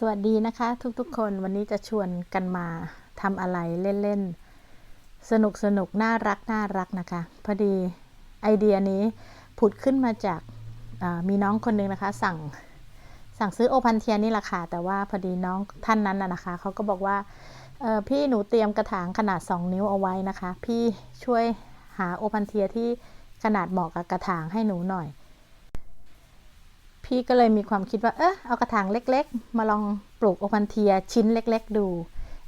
สวัสดีนะคะทุกๆคนวันนี้จะชวนกันมาทำอะไรเล่นๆ สนุกสนุกน่ารักน่ารักนะคะ พอดีไอเดียนี้ผุดขึ้นมาจากามีน้องคนหนึงนะคะ สั่งสั่งซื้อโอพันเทียนนี่แหละค่ะ แต่ว่าพอดีน้องท่านนั้นนะนะคะเขาก็บอกว่าพี่หนูเตรียมกระถางขนาด 2 นิ้วเอาไว้นะคะ พี่ช่วยหาโอพันเทียที่ขนาดเหมาะกับกระถางให้หนูหน่อย พี่ก็เลยมีความคิดว่า เออเอากระถางเล็ก ๆ มาลองปลูกโอพันเทียชิ้นเล็ก ๆ ดู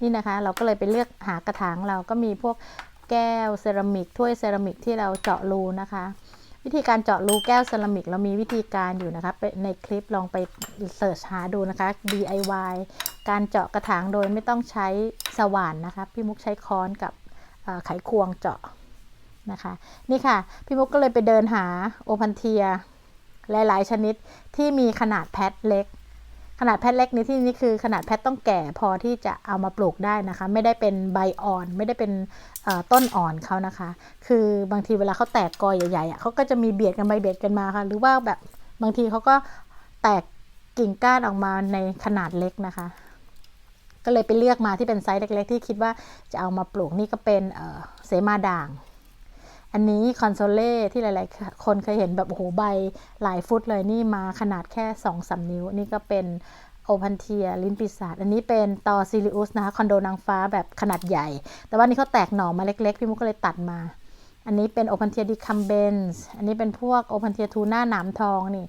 นี่นะคะ เราก็เลยไปเลือกหากระถางเราก็มีพวกแก้วเซรามิกถ้วยเซรามิกที่เราเจาะรูนะคะ วิธีการเจาะรูแก้วเซรามิกเรามีวิธีการอยู่นะคะในคลิปลองไปเสิร์ชหาดูนะคะ DIY การเจาะกระถางโดยไม่ต้องใช้สว่านนะคะ พี่มุกใช้ค้อนกับไขควงเจาะนะคะ นี่ค่ะ พี่มุกก็เลยไปเดินหาโอพันเทีย หลาย ๆ ชนิดที่มีขนาดแพทเล็ก ขนาดแพทเล็กในที่นี้คือขนาดแพทต้องแก่พอที่จะเอามาปลูกได้นะคะ ไม่ได้เป็นใบอ่อน ไม่ได้เป็นต้นอ่อนเขานะคะ คือบางทีเวลาเขาแตกกอใหญ่ๆอะเขาก็จะมีเบียดกันไปเบียดกันมาค่ะ หรือว่าแบบบางทีเขาก็แตกกิ่งก้านออกมาในขนาดเล็กนะคะ ก็เลยไปเลือกมาที่เป็นไซส์เล็ก ๆ ที่คิดว่าจะเอามาปลูกนี่ก็เป็นเอ่อเสมาด่าง อันนี้คอนโซเล่ที่หลายๆ คนเคยเห็นแบบโอ้โหใบหลายฟุตเลยนี่มาขนาดแค่2อสนิ้ว นี่ก็เป็นโอพันเทียลิ้นปีศาจอันนี้เป็นตอซิลิอุสนะคะคอนโดนางฟ้าแบบขนาดใหญ่ แต่ว่านี่เขาแตกหน่อมาเล็กๆ พี่มุกก็เลยตัดมา อันนี้เป็นโอพันเทียดิคัมเบนส์อันนี้เป็นพวกโอพันเทียทูน่าหนามทองนี่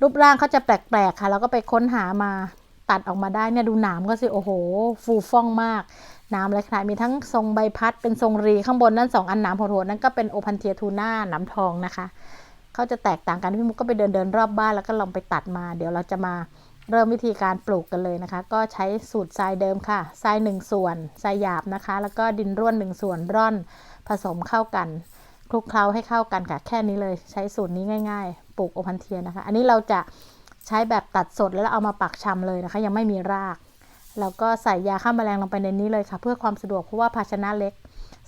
รูปร่างเขาจะแปลกๆค่ะ แล้วก็ไปค้นหามาตัดออกมาได้เนี่ยดูหนามก็สิ โอ้โห ฟูฟ่องมาก นามอะไรขนาดมีทั้งทรงใบพัดเป็นทรงรีข้างบนนั่นสองอันหนามโหดนั่นก็เป็นโอพันเทียทูน่าหนามทองนะคะ เขาจะแตกต่างกันพี่มุกก็ไปเดินเดินรอบบ้านแล้วก็ลองไปตัดมา เดี๋ยวเราจะมาเริ่มวิธีการปลูกกันเลยนะคะ ก็ใช้สูตรทรายเดิมค่ะทรายหนึ่งส่วนทรายหยาบนะคะ แล้วก็ดินร่วนหนึ่งส่วนร่อนผสมเข้ากันคลุกเคล้าให้เข้ากันค่ะแค่นี้เลยใช้สูตรนี้ง่าย ๆ ปลูกโอพันเทียนะคะ อันนี้เราจะใช้แบบตัดสดแล้วเอามาปักชำเลยนะคะ ยังไม่มีราก แล้วก็ใส่ยาฆ่าแมลงลงไปในนี้เลยค่ะ เพื่อความสะดวกเพราะว่าภาชนะเล็ก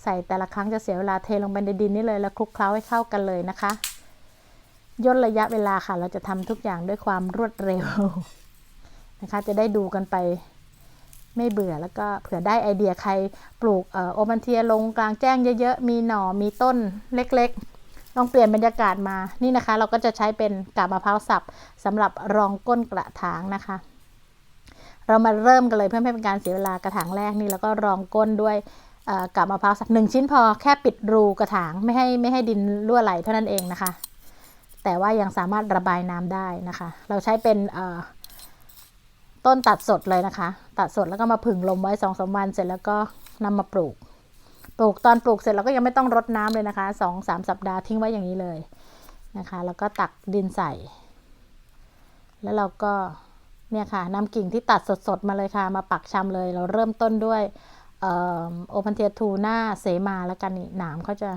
ใส่แต่ละครั้งจะเสียเวลาเทลงไปในดินนี่เลยแล้วคลุกเคล้าให้เข้ากันเลยนะคะย่นระยะเวลาค่ะ เราจะทำทุกอย่างด้วยความรวดเร็วนะคะ จะได้ดูกันไปไม่เบื่อแล้วก็เผื่อได้ไอเดียใครปลูกเอ่อโอมันเทียลงกลางแจ้งเยอะๆ มีหน่อมีต้นเล็กๆ ลองเปลี่ยนบรรยากาศมานี่นะคะ เราก็จะใช้เป็นกาบมะพร้าวสับสำหรับรองก้นกระถางนะคะ เรามาเริ่มกันเลยเพื่อไม่เป็นการเสียเวลากระถางแรกนี่แล้วก็รองก้นด้วยเอ่อกาบมะพร้าวสับหนึ่งชิ้นพอแค่ปิดรูกระถางไม่ให้ไม่ให้ดินรั่วไหลเท่านั้นเองนะคะ แต่ว่ายังสามารถระบายน้ำได้นะคะ เราใช้เป็นต้นตัดสดเลยนะคะ ตัดสดแล้วก็มาผึ่งลมไว้สองสามวันเสร็จแล้วก็นำมาปลูก ปลูกตอนปลูกเสร็จเราก็ยังไม่ต้องรดน้ำเลยนะคะสองสามสัปดาห์ทิ้งไว้อย่างนี้เลยนะคะ แล้วก็ตักดินใส่ แล้วเราก็ เนี่ยค่ะนำกิ่งที่ตัดสดๆ มาเลยค่ะ มาปักชำเลย เราเริ่มต้นด้วยโอพันเทียทูน่าเสมาแล้วกันนี่หนามเขาจะ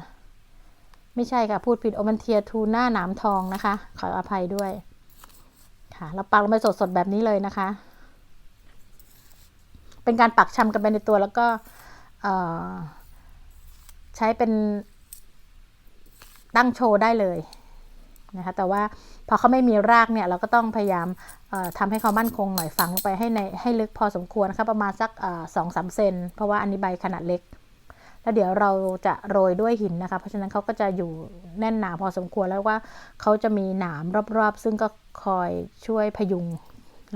ไม่ใช่ค่ะ พูดผิดโอพันเทียทูน่าหนามทองนะคะ ขออภัยด้วย ค่ะ เราปักลงไปสดๆ แบบนี้เลยนะคะ เป็นการปักชำกันไปในตัวแล้วก็ใช้เป็นตั้งโชว์ได้เลย นะคะแต่ว่าพอเขาไม่มีรากเนี่ยเราก็ต้องพยายามเอ่อทำให้เขามั่นคงหน่อยฝังลงไปให้ในให้ลึกพอสมควรนะคะประมาณสักสองสามเซนเพราะว่าอันนี้ใบขนาดเล็ก แล้วเดี๋ยวเราจะโรยด้วยหินนะคะ เพราะฉะนั้นเขาก็จะอยู่แน่นหนาพอสมควรแล้วว่าเขาจะมีหนามรอบๆ ซึ่งก็คอยช่วยพยุง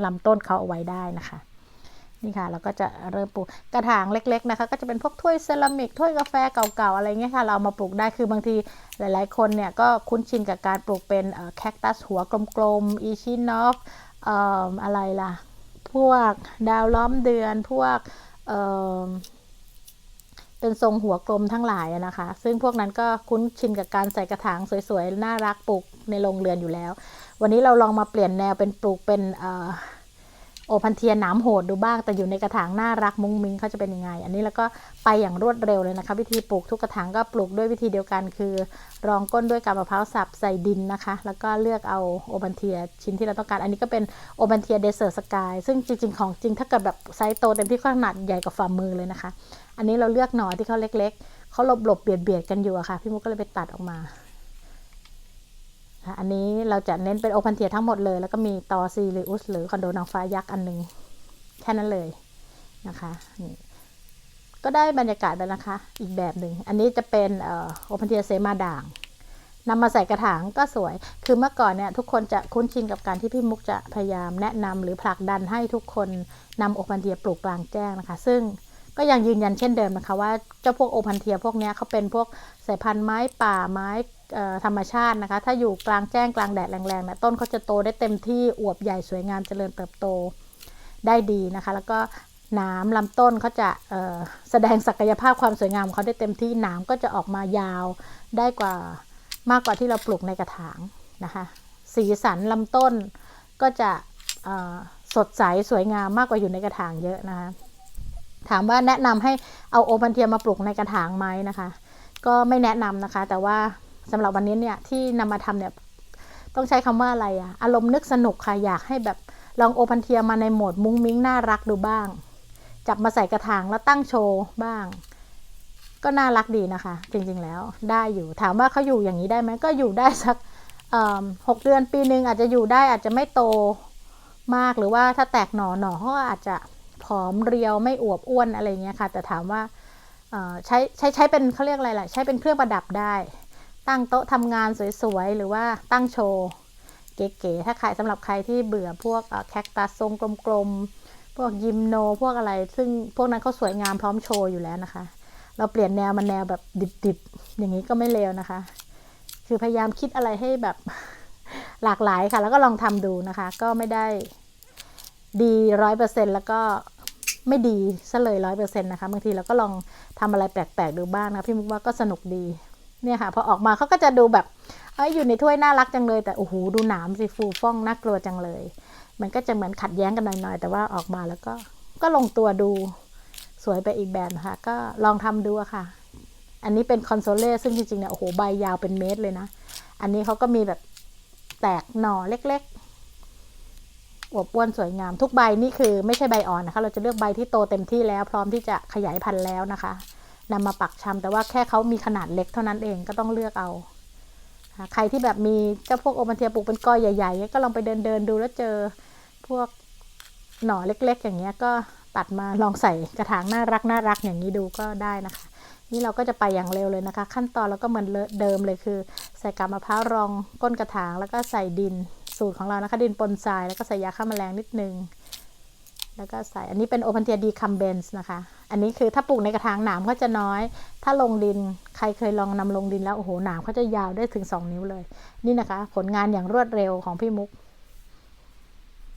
ลำต้นเขาเอาไว้ได้นะคะ นี่ค่ะเราก็จะเริ่มปลูกกระถางเล็ก ๆนะคะ ก็จะเป็นพวกถ้วยเซรามิกถ้วยกาแฟเก่าๆอะไรเงี้ยค่ะ เรามาปลูกได้คือบางทีหลายๆ คนเนี่ยก็คุ้นชินกับการปลูกเป็นแคคตัสหัวกลมๆอีชินอฟอะไรล่ะ พวกดาวล้อมเดือนพวกเเป็นทรงหัวกลมทั้งหลายนะคะ ซึ่งพวกนั้นก็คุ้นชินกับการใส่กระถางสวยๆ น่ารักปลูกในโรงเรือนอยู่แล้ว วันนี้เราลองมาเปลี่ยนแนวเป็นปลูกเป็นเโอพันเทียนหนามโหดดูบ้าง แต่อยู่ในกระถางน่ารักมุ้งมิ้งเขาจะเป็นยังไง อันนี้แล้วก็ไปอย่างรวดเร็วเลยนะคะ วิธีปลูกทุกกระถางก็ปลูกด้วยวิธีเดียวกัน คือ รองก้นด้วยกาบมะพร้าวสับใส่ดินนะคะ แล้วก็เลือกเอาโอพันเทียชิ้นที่เราต้องการ อันนี้ก็เป็นโอพันเทียเดเซอร์สกายซึ่งจริง ๆ ของจริงถ้าเกิดแบบไซส์โตเต็มที่ขนาดใหญ่กว่าฝ่ามือเลยนะคะ อันนี้เราเลือกหน่อที่เขาเล็ก ๆเขาหลบหลบๆเบียดเบียดๆกันอยู่อะค่ะ พี่มุกก็เลยไปตัดออกมา อันนี้เราจะเน้นเป็นโอพันเทียทั้งหมดเลย แล้วก็มีตอซีริอุสหรือคอนโดนางฟ้ายักษ์อันหนึ่งแค่นั้นเลยนะคะนี่ก็ได้บรรยากาศแล้วนะคะ อีกแบบหนึ่ง อันนี้จะเป็นโอพันเทียเซมาด่างนำมาใส่กระถางก็สวย คือเมื่อก่อนเนี่ยทุกคนจะคุ้นชินกับการที่พี่มุกจะพยายามแนะนำหรือผลักดันให้ทุกคนนำโอพันเทียปลูกกลางแจ้งนะคะ ซึ่งก็ยังยืนยันเช่นเดิมนะคะว่าเจ้าพวกโอพันเทียพวกนี้เขาเป็นพวกสายพันธุ์ไม้ป่าไม้ ธรรมชาตินะคะ ถ้าอยู่กลางแจ้งกลางแดดแรงๆนี่ยต้นเขาจะโตได้เต็มที่อวบใหญ่สวยงามเจริญเติบโตได้ดีนะคะ แล้วก็หนามลำต้นเขาจะแสดงศักยภาพความสวยงามของเขาได้เต็มที่หนามก็จะออกมายาวได้กว่ามากกว่าที่เราปลูกในกระถางนะคะ สีสันลำต้นก็จะสดใสสวยงามมากกว่าอยู่ในกระถางเยอะนะคะ ถามว่าแนะนำให้เอาโอพันเทียมมาปลูกในกระถางไหมนะคะ ก็ไม่แนะนำนะคะแต่ว่า สำหรับวันนี้เนี่ยที่นำมาทำเนี่ยต้องใช้คำว่าอะไรอะอารมณ์นึกสนุกค่ะอยากให้แบบลองโอพันเทียมาในโหมดมุ้งมิ้งน่ารักดูบ้าง จับมาใส่กระถางแล้วตั้งโชว์บ้าง ก็น่ารักดีนะคะ จริงๆแล้วได้อยู่ถามว่าเขาอยู่อย่างนี้ได้ไหมก็อยู่ได้สักหกเดือนปีหนึ่งอาจจะอยู่ได้อาจจะไม่โตมากหรือว่าถ้าแตกหน่อหน่อเขาอาจจะผอมเรียวไม่อวบอ้วนอะไรเงี้ยค่ะ แต่ถามว่าใช้ใช้ใช้เป็นเขาเรียกอะไรล่ะ ใช้เป็นเครื่องประดับได้ ตั้งโต๊ะทำงานสวยๆ หรือว่าตั้งโชว์เก๋ๆถ้าใครสำหรับใครที่เบื่อพวกแคคตัสทรงกลมๆ พวกยิมโน พวกอะไร ซึ่งพวกนั้นเขาสวยงามพร้อมโชว์อยู่แล้วนะคะ เราเปลี่ยนแนวมันแนวแบบดิบๆ อย่างนี้ก็ไม่เลวนะคะ คือพยายามคิดอะไรให้แบบหลากหลายค่ะ แล้วก็ลองทำดูนะคะ ก็ไม่ได้ดีร้อยเปอร์เซ็นแล้วก็ไม่ดีซะเลยร้อยเปอร์เซ็นต์นะคะบางทีเราก็ลองทำอะไรแปลกๆดูบ้างนะพี่มุกว่าก็สนุกดี เนี่ยค่ะพอออกมาเขาก็จะดูแบบเอ้ยอยู่ในถ้วยน่ารักจังเลย แต่โอ้โหดูหนามสิฟูฟ่องน่ากลัวจังเลย มันก็จะเหมือนขัดแย้งกันหน่อยๆ แต่ว่าออกมาแล้วก็ก็ลงตัวดูสวยไปอีกแบบนะคะก็ลองทำดูค่ะ อันนี้เป็นคอนโซเล่ซึ่งจริงๆเนี่ยโอ้โหใบยาวเป็นเมตรเลยนะ อันนี้เขาก็มีแบบแตกหน่อเล็กๆอวบอ้วนสวยงามทุกใบนี่คือไม่ใช่ใบอ่อนนะคะ เราจะเลือกใบที่โตเต็มที่แล้ว พร้อมที่จะขยายพันธุ์แล้วนะคะ นำมาปักชำแต่ว่าแค่เขามีขนาดเล็กเท่านั้นเองก็ต้องเลือกเอา ใครที่แบบมีเจ้าพวกโอมันเทียปลูกเป็นก้อยใหญ่ๆ ก็ลองไปเดินเดินดูแล้วเจอพวกหน่อเล็ก ๆ อย่างเงี้ยก็ตัดมาลองใส่กระถางน่ารักน่ารักอย่างนี้ดูก็ได้นะคะ นี่เราก็จะไปอย่างเร็วเลยนะคะ ขั้นตอนเราก็เหมือนเดิมเลยคือ ใส่กาบมะพร้าวรองก้นกระถางแล้วก็ใส่ดินสูตรของเรานะคะ ดินปนทรายแล้วก็ใส่ยาฆ่าแมลงนิดนึง แล้วก็ใส่อันนี้เป็นโอพันเทียดีคัมเบนส์นะคะ อันนี้คือถ้าปลูกในกระถางหนามก็จะน้อย ถ้าลงดินใครเคยลองนำลงดินแล้วโอ้โหหนามเขาจะยาวได้ถึง 2 นิ้วเลย นี่นะคะ ผลงานอย่างรวดเร็วของพี่มุก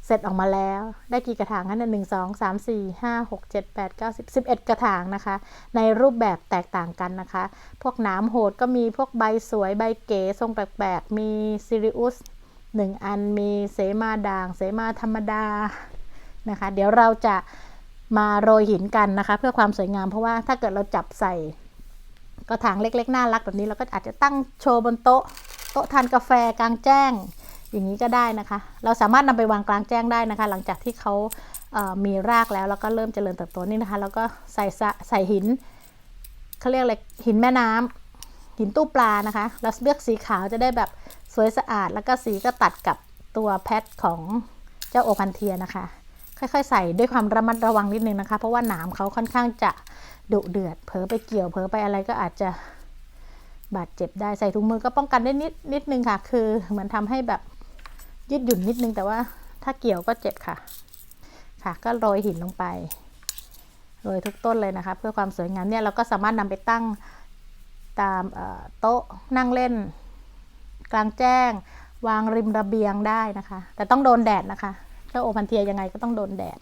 เสร็จออกมาแล้ว ได้กี่กระถางนั้นหนึ่งสองสามสี่ห้าหกเจ็ดแปดเก้าสิบสิบเอ็ดกระถางนะคะ ในรูปแบบแตกต่างกันนะคะ พวกหน้ำโหดก็มีพวกใบสวยใบเก๋ทรงแปลกๆมีซิริอุสหนึ่งอันมีเสมาด่าง เสมาธรรมดา นะคะ เดี๋ยวเราจะมาโรยหินกันนะคะ เพื่อความสวยงามเพราะว่าถ้าเกิดเราจับใส่กระถางเล็ก ๆ น่ารักแบบนี้เราก็อาจจะตั้งโชว์บนโต๊ะ โต๊ะทานกาแฟกลางแจ้ง อย่างนี้ก็ได้นะคะ เราสามารถนำไปวางกลางแจ้งได้นะคะ หลังจากที่เขาเมีรากแล้วแล้วก็เริ่มเจริญเติบโตนี่นะคะ แล้วก็ใส่ใส่หินเขาเรียกอะไรหินแม่น้ำหินตู้ปลานะคะ เราเลือกสีขาวจะได้แบบสวยสะอาด แล้วก็สีก็ตัดกับตัวแพทของเจ้าโอพันเทียนะคะ ค่อยๆ ใส่ด้วยความระมัดระวังนิดนึงนะคะ เพราะว่าหนามเขาค่อนข้างจะดุเดือด เผลอไปเกี่ยว เผลอไปอะไรก็อาจจะบาดเจ็บได้ ใส่ถุงมือก็ป้องกันได้นิดนิดนึงค่ะ คือเหมือนทำให้แบบยืดหยุ่นนิดนึง แต่ว่าถ้าเกี่ยวก็เจ็บค่ะ ค่ะ ก็โรยหินลงไป โรยทุกต้นเลยนะคะ เพื่อความสวยงามเนี่ยเราก็สามารถนำไปตั้งตามโต๊ะนั่งเล่น กลางแจ้ง วางริมระเบียงได้นะคะ แต่ต้องโดนแดดนะคะ เจ้าโอพันเทียยังไงก็ต้องโดนแดด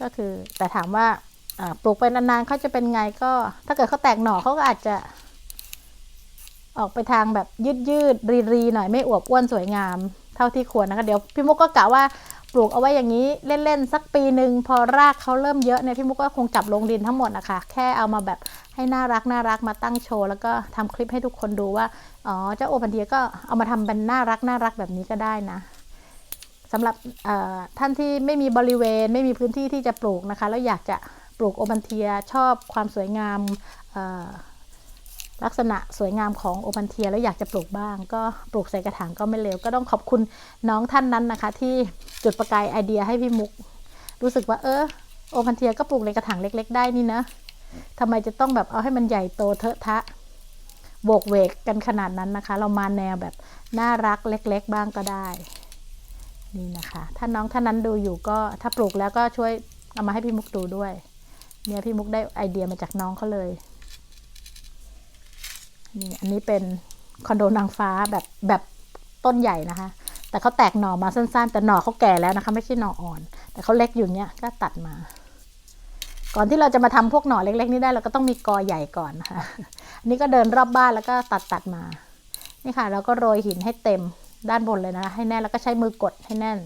ก็คือแต่ถามว่าปลูกไปนานๆเขาจะเป็นไงก็ ถ้าเกิดเขาแตกหน่อเขาก็อาจจะ ออกไปทางแบบยืดยืดรีรีหน่อยไม่อวบอ้วนสวยงาม เท่าที่ควรนะคะ เดี๋ยวพี่มุกก็กะว่าปลูกเอาไว้อย่างนี้เล่นๆสักปีหนึ่งพอรากเขาเริ่มเยอะเนี่ยพี่มุกก็คงจับลงดินทั้งหมดนะคะแค่เอามาแบบให้น่ารักน่ารักมาตั้งโชว์แล้วก็ทำคลิปให้ทุกคนดูว่าอ๋อเจ้าโอพันเทียก็เอามาทำเป็นน่ารักน่ารักแบบนี้ก็ได้นะ สำหรับท่านที่ไม่มีบริเวณไม่มีพื้นที่ที่จะปลูกนะคะ แล้วอยากจะปลูกโอบันเทียชอบความสวยงามลักษณะสวยงามของโอบันเทียแล้วอยากจะปลูกบ้าง ก็ปลูกใส่กระถางก็ไม่เลวก็ต้องขอบคุณน้องท่านนั้นนะคะ ที่จุดประกายไอเดียให้พี่มุก รู้สึกว่าเออโอพันเทียก็ปลูกในกระถางเล็ก ๆ ได้นี่นะทำไมจะต้องแบบเอาให้มันใหญ่โตเทอะทะโบกเวกกันขนาดนั้นนะคะ เรามาแนวแบบน่ารักเล็ก ๆ บ้างก็ได้ นี่นะคะ ถ้าน้องท่านนั้นดูอยู่ก็ถ้าปลูกแล้วก็ช่วยเอามาให้พี่มุกดูด้วย เนี่ยพี่มุกได้ไอเดียมาจากน้องเขาเลย นี่อันนี้เป็นคอนโดนางฟ้าแบบแบบต้นใหญ่นะคะ แต่เขาแตกหน่อมาสั้นๆ แต่หน่อเขาแก่แล้วนะคะ ไม่ใช่หน่ออ่อน แต่เขาเล็กอยู่เนี้ยก็ตัดมา ก่อนที่เราจะมาทำพวกหน่อเล็ก ๆ นี้ได้เราก็ต้องมีกอใหญ่ก่อนนะคะอันนี้ก็เดินรอบบ้านแล้วก็ตัดตัดมา นี่ค่ะ เราก็โรยหินให้เต็ม ด้านบนเลยนะ ให้แน่นแล้วก็ใช้มือกดให้แน่น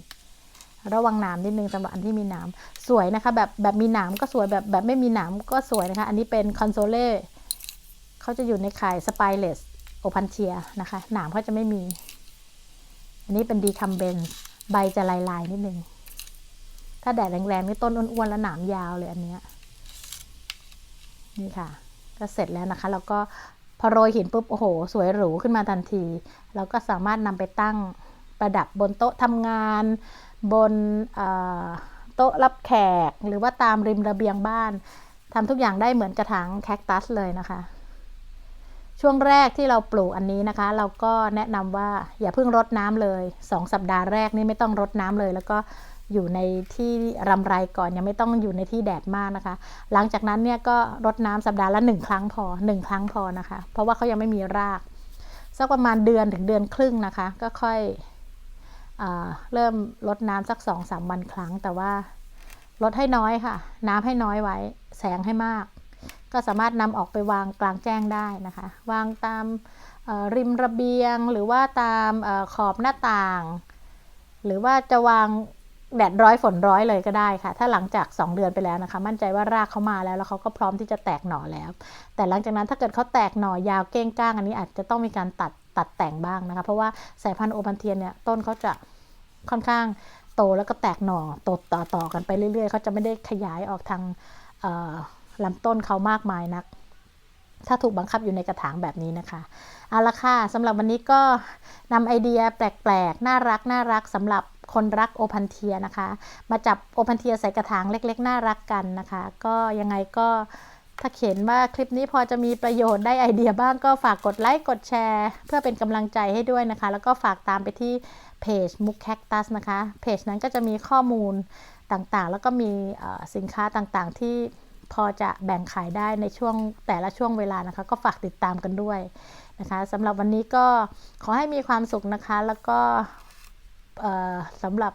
ระวังหนามนิดนึงสำหรับอันที่มีหนามสวยนะคะ แบบแบบมีหนามก็สวยแบบแบบไม่มีหนามก็สวยนะคะ อันนี้เป็นคอนโซเล่เขาจะอยู่ในข่ายสไปเลสโอพันเทียนะคะ หนามเขาจะไม่มี อันนี้เป็นดีคัมเบนใบจะลายๆนิดนึง ถ้าแดดแรงๆนี่ต้นอ้วนๆแล้วหนามยาวเลยอันเนี้ยนี่ค่ะ ก็เสร็จแล้วนะคะ แล้วก็ พอโรยหินปุ๊บโอ้โห สวยหรูขึ้นมาทันที เราก็สามารถนำไปตั้งประดับบนโต๊ะทำงาน บนโต๊ะรับแขก หรือว่าตามริมระเบียงบ้านทำทุกอย่างได้เหมือนกระถางแคคตัสเลยนะคะ ช่วงแรกที่เราปลูกอันนี้นะคะ เราก็แนะนำว่าอย่าเพิ่งรดน้ำเลย 2 สัปดาห์แรกนี่ไม่ต้องรดน้ำเลยแล้วก็ อยู่ในที่รำไรก่อนยังไม่ต้องอยู่ในที่แดดมากนะคะ หลังจากนั้นเนี่ยก็รดน้ำสัปดาห์ละหนึ่งครั้งพอหนึ่งครั้งพอนะคะ เพราะว่าเขายังไม่มีรากสักประมาณเดือนถึงเดือนครึ่งนะคะ ก็ค่อยอ่าเริ่มลดน้ำสักสองสามวันครั้ง แต่ว่าลดให้น้อยค่ะ น้ำให้น้อยไว้ แสงให้มาก ก็สามารถนำออกไปวางกลางแจ้งได้นะคะ วางตามริมระเบียงหรือว่าตามอขอบหน้าต่าง หรือว่าจะวาง แดดร้อยฝนร้อยเลยก็ได้ค่ะ ถ้าหลังจาก 2 เดือนไปแล้วนะคะ มั่นใจว่ารากเขามาแล้วแล้วเขาก็พร้อมที่จะแตกหน่อแล้ว แต่หลังจากนั้นถ้าเกิดเขาแตกหน่อยาวเก้งก้างอันนี้อาจจะต้องมีการตัดตัดแต่งบ้างนะคะ เพราะว่าสายพันธุ์โอพันเทียนเนี่ยต้นเขาจะค่อนข้างโตแล้วก็แตกหน่อโตต่อต่อกันไปเรื่อยๆเขาจะไม่ได้ขยายออกทางลำต้นเขามากมายนัก ถ้าถูกบังคับอยู่ในกระถางแบบนี้นะคะเอาละค่ะสำหรับวันนี้ก็นำไอเดียแปลกๆ น่ารักน่ารักสำหรับ คนรักโอพันเทียนะคะ มาจับโอพันเทียใส่กระถางเล็กๆ น่ารักกันนะคะ ก็ยังไงก็ถ้าเขียนว่าคลิปนี้พอจะมีประโยชน์ได้ไอเดียบ้างก็ฝากกดไลค์กดแชร์ เพื่อเป็นกำลังใจให้ด้วยนะคะ แล้วก็ฝากตามไปที่เพจมุกแคคตัสนะคะเพจนั้นก็จะมีข้อมูลต่างๆ แล้วก็มีสินค้าต่างๆ ที่พอจะแบ่งขายได้ในช่วงแต่ละช่วงเวลานะคะ ก็ฝากติดตามกันด้วยนะคะสำหรับวันนี้ก็ขอให้มีความสุขนะคะ แล้วก็ สำหรับ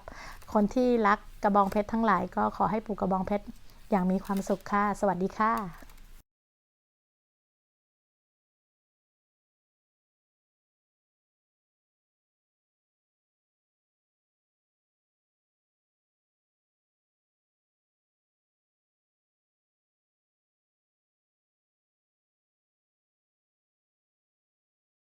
คนที่รักกระบองเพชรทั้งหลาย ก็ขอให้ปลูกกระบองเพชรอย่างมีความสุขค่ะ สวัสดีค่ะ